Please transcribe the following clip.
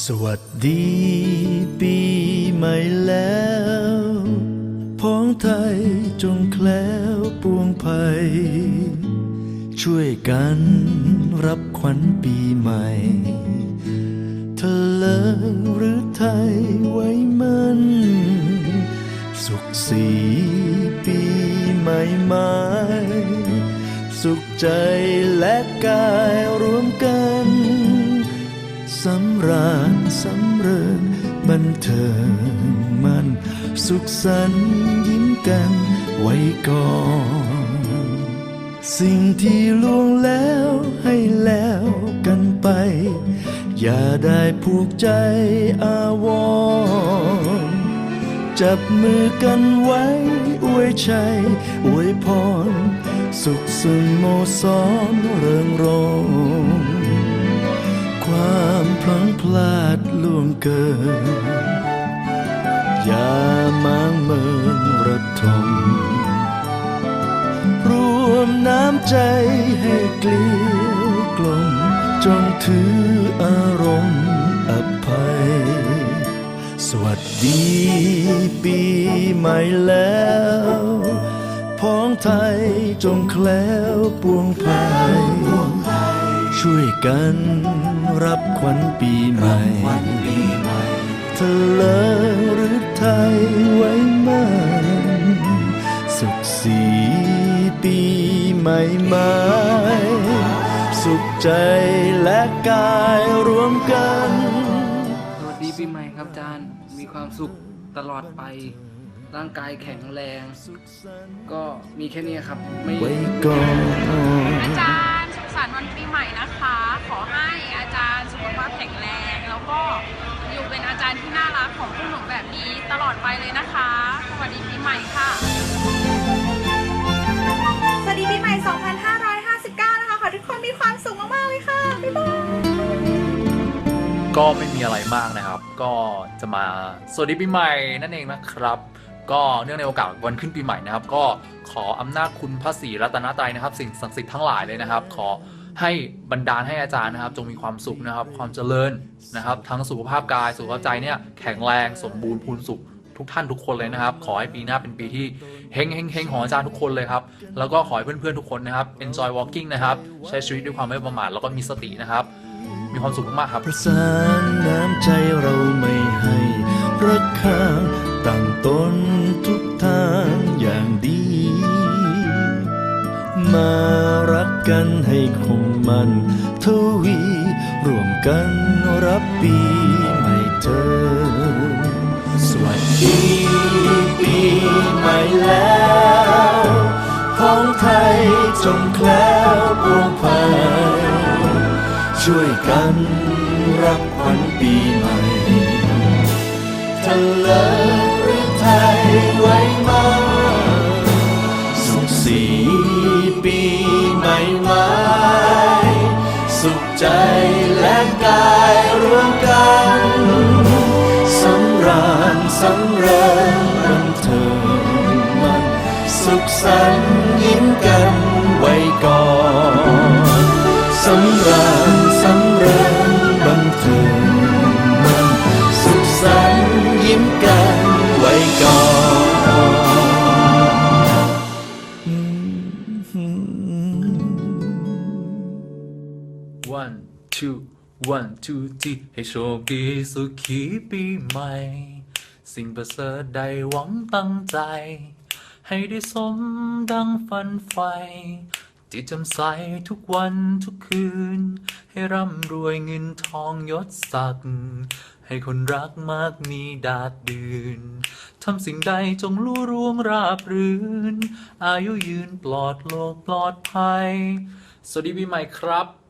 สวัสดีปีใหม่แล้วพ้องไทยจงแคล้วปวงภัย ช่วยกันรับขวัญปีใหม่เธอเลหรือไทยไว้มัน สุขสีปีใหม่ไม้สุขใจและกายรวมกัน สำราญสำเริญบันเทิงมัน สุขสันต์ยิ้มกันไว้ก่อน สิ่งที่ล่วงแล้วให้แล้วกันไป อย่าได้ผูกใจอาวรจับมือกันไว้อวยชัยอวยพร สุขสนโมสอนเริงรม ความพลังพลาดล่วงเกิน อย่ามางเมินระทมรวมน้ำใจให้เกลียวกลมจงถืออารมณ์อภัย สวัสดีปีใหม่แล้วพ้องไทยจงแคล้วปวงภัย ช่วยกันรับขวัญปีใหม่เธอเลอหรือไทยไว้มันสุขสีปีใหม่ไม้สุขใจและกายรวมกัน สวัสดีปีใหม่ครับอาจารย์ มีความสุขตลอดไป ร่างกายแข็งแรง ก็มีแค่นี้ครับ ไม่ ไว้ก่อน วันปีใหม่นะคะ ขอให้อาจารย์สุขภาพแข็งแรง แล้วก็อยู่เป็นอาจารย์ที่น่ารักของพวกหนูแบบนี้ตลอดไปเลยนะคะ สวัสดีปีใหม่ค่ะ สวัสดีปีใหม่ 2559 นะคะ ขอทุกคนมีความสุขมาก ๆ เลยค่ะ บ๊ายบาย ก็ไม่มีอะไรมากนะครับ ก็จะมาสวัสดีปีใหม่นั่นเองนะครับ ก็เนื่องในโอกาสวันขึ้นปีใหม่นะครับ ก็ขออำนาจคุณพระศรีรัตนตรัยนะครับ สิ่งศักดิ์สิทธิ์ทั้งหลายเลยนะครับ ขอ ให้บรรดาลให้อาจารย์นะครับ จงมีความสุขนะครับ ความเจริญนะครับ ทั้งสุขภาพกายสุขภาพใจเนี่ยแข็งแรงสมบูรณ์พูนสุขทุกท่านทุกคนเลยนะครับ ขอให้ปีหน้าเป็นปีที่เฮงเฮงเฮงของอาจารย์ทุกคนเลยครับ แล้วก็ขอให้เพื่อนๆทุกคนนะครับ enjoy walking นะครับ ใช้ชีวิตด้วยความไม่ประมาทแล้วก็มีสตินะครับ มีความสุขมากๆครับประสานน้ำใจเราไม่ให้รักข้าตั้งตนทุกทางอย่างดีมา กันให้คงมันทวี ร่วมกันรับปีใหม่เธอ สวัสดีปีใหม่แล้วของไทยจงแคล้วปวงภัยช่วยกันรับขวัญปีใหม่ทะเลหรือไทยไว้ บันเทิงมันสุขสันต์ยิ้มกันไว้ก่อนสำราญสำเริญบันเทิงมันสุขสันต์ยิ้มกันไว้ก่อน one two one two ที่ให้โชคดีสุขีปีใหม่ สิ่งประเสริฐใดหวังตั้งใจ ให้ได้สมดังฝันใฝ่จิตจำใสทุกวันทุกคืน ให้ร่ำรวยเงินทองยศศักดิ์ให้คนรักมากมีดาดดืนทำสิ่งใดจงรู้ร่วงราบรื่น อายุยืนปลอดโลกปลอดภัย สวัสดีปีใหม่ครับ